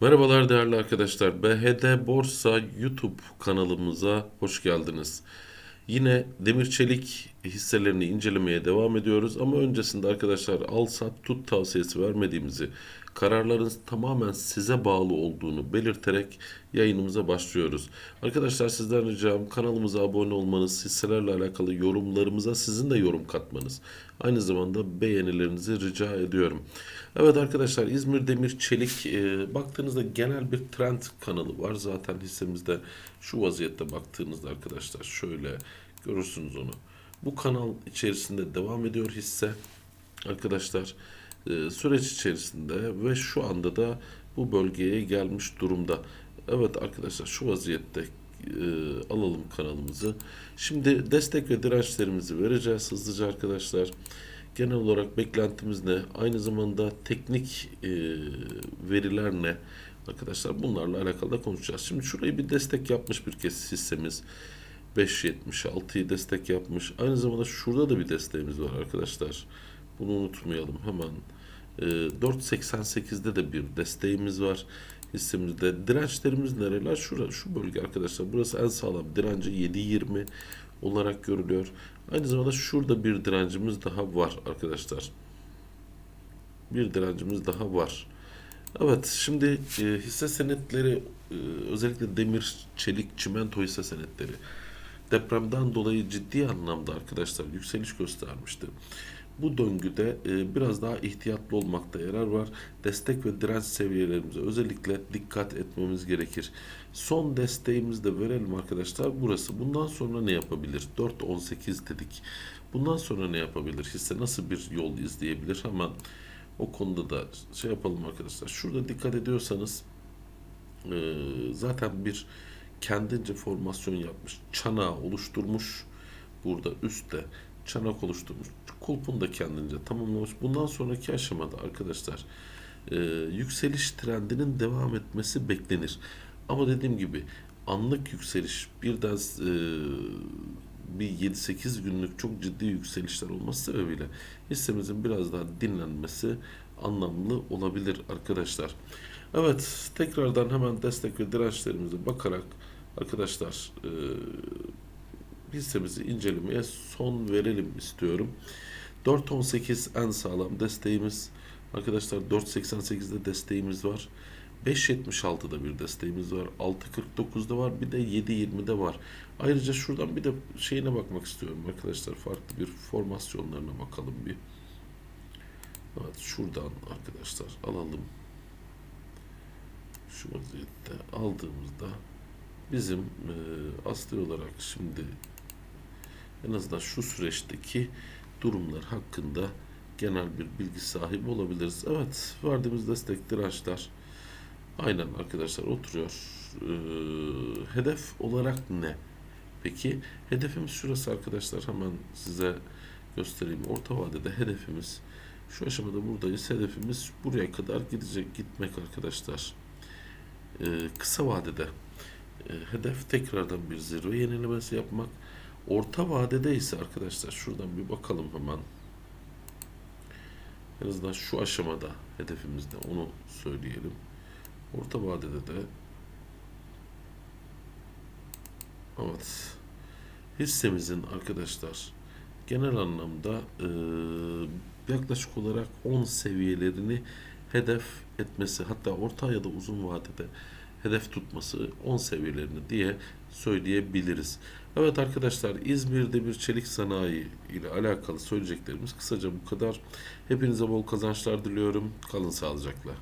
Merhabalar değerli arkadaşlar. BHD Borsa YouTube kanalımıza hoş geldiniz. Yine demir çelik hisselerini incelemeye devam ediyoruz ama öncesinde arkadaşlar al sat tut tavsiyesi vermediğimizi, kararların tamamen size bağlı olduğunu belirterek yayınımıza başlıyoruz. Arkadaşlar sizden ricam kanalımıza abone olmanız, hisselerle alakalı yorumlarımıza sizin de yorum katmanız. Aynı zamanda beğenilerinizi rica ediyorum. Evet arkadaşlar İzmir Demir Çelik e, baktığınızda genel bir trend kanalı var. Zaten hissemizde şu vaziyette baktığınızda arkadaşlar şöyle görürsünüz onu. Bu kanal içerisinde devam ediyor hisse arkadaşlar e, süreç içerisinde ve şu anda da bu bölgeye gelmiş durumda. Evet arkadaşlar şu vaziyette e, alalım kanalımızı. Şimdi destek ve dirençlerimizi vereceğiz hızlıca arkadaşlar. Genel olarak beklentimiz ne? Aynı zamanda teknik e, veriler ne? Arkadaşlar bunlarla alakalı da konuşacağız. Şimdi şurayı bir destek yapmış bir kez hissemiz. 5.76'yı destek yapmış. Aynı zamanda şurada da bir desteğimiz var arkadaşlar. Bunu unutmayalım hemen. E, 4.88'de de bir desteğimiz var hissemizde. Dirençlerimiz nereler? Şura, şu bölge arkadaşlar. Burası en sağlam direnci 7.20 olarak görülüyor. Aynı zamanda şurada bir direncimiz daha var arkadaşlar. Bir direncimiz daha var. Evet şimdi e, hisse senetleri e, özellikle demir, çelik, çimento hisse senetleri depremden dolayı ciddi anlamda arkadaşlar yükseliş göstermişti. Bu döngüde e, biraz daha ihtiyatlı olmakta yarar var. Destek ve direnç seviyelerimize özellikle dikkat etmemiz gerekir. Son desteğimizi de verelim arkadaşlar. Burası. Bundan sonra ne yapabilir? 4.18 dedik. Bundan sonra ne yapabilir? Hisse nasıl bir yol izleyebilir? Hemen o konuda da şey yapalım arkadaşlar. Şurada dikkat ediyorsanız e, zaten bir kendince formasyon yapmış. Çanağı oluşturmuş. Burada üstte çanak oluşturmuş. Kulpunu da kendince tamamlamış. Bundan sonraki aşamada arkadaşlar e, yükseliş trendinin devam etmesi beklenir. Ama dediğim gibi anlık yükseliş birden e, bir 7-8 günlük çok ciddi yükselişler olması sebebiyle hissemizin biraz daha dinlenmesi anlamlı olabilir arkadaşlar. Evet tekrardan hemen destek ve dirençlerimize bakarak arkadaşlar e, hissemizi incelemeye son verelim istiyorum. 4.18 en sağlam desteğimiz. Arkadaşlar 4.88'de desteğimiz var. 5.76'da bir desteğimiz var. 6.49'da var. Bir de 7.20'de var. Ayrıca şuradan bir de şeyine bakmak istiyorum arkadaşlar. Farklı bir formasyonlarına bakalım bir. Evet şuradan arkadaşlar alalım. Şu vaziyette aldığımızda bizim e, asli olarak şimdi en azından şu süreçteki durumlar hakkında genel bir bilgi sahibi olabiliriz. Evet, verdiğimiz destek dirençler aynen arkadaşlar oturuyor. Ee, hedef olarak ne? Peki hedefimiz şurası arkadaşlar hemen size göstereyim. Orta vadede hedefimiz şu aşamada buradayız. Hedefimiz buraya kadar gidecek gitmek arkadaşlar. Ee, kısa vadede e, hedef tekrardan bir zirve yenilemesi yapmak. Orta vadede ise arkadaşlar şuradan bir bakalım hemen. En azından şu aşamada hedefimizde onu söyleyelim. Orta vadede de evet hissemizin arkadaşlar genel anlamda e, yaklaşık olarak 10 seviyelerini hedef etmesi hatta orta ya da uzun vadede hedef tutması 10 seviyelerini diye söyleyebiliriz. Evet arkadaşlar İzmir'de bir çelik sanayi ile alakalı söyleyeceklerimiz kısaca bu kadar. Hepinize bol kazançlar diliyorum. Kalın sağlıcakla.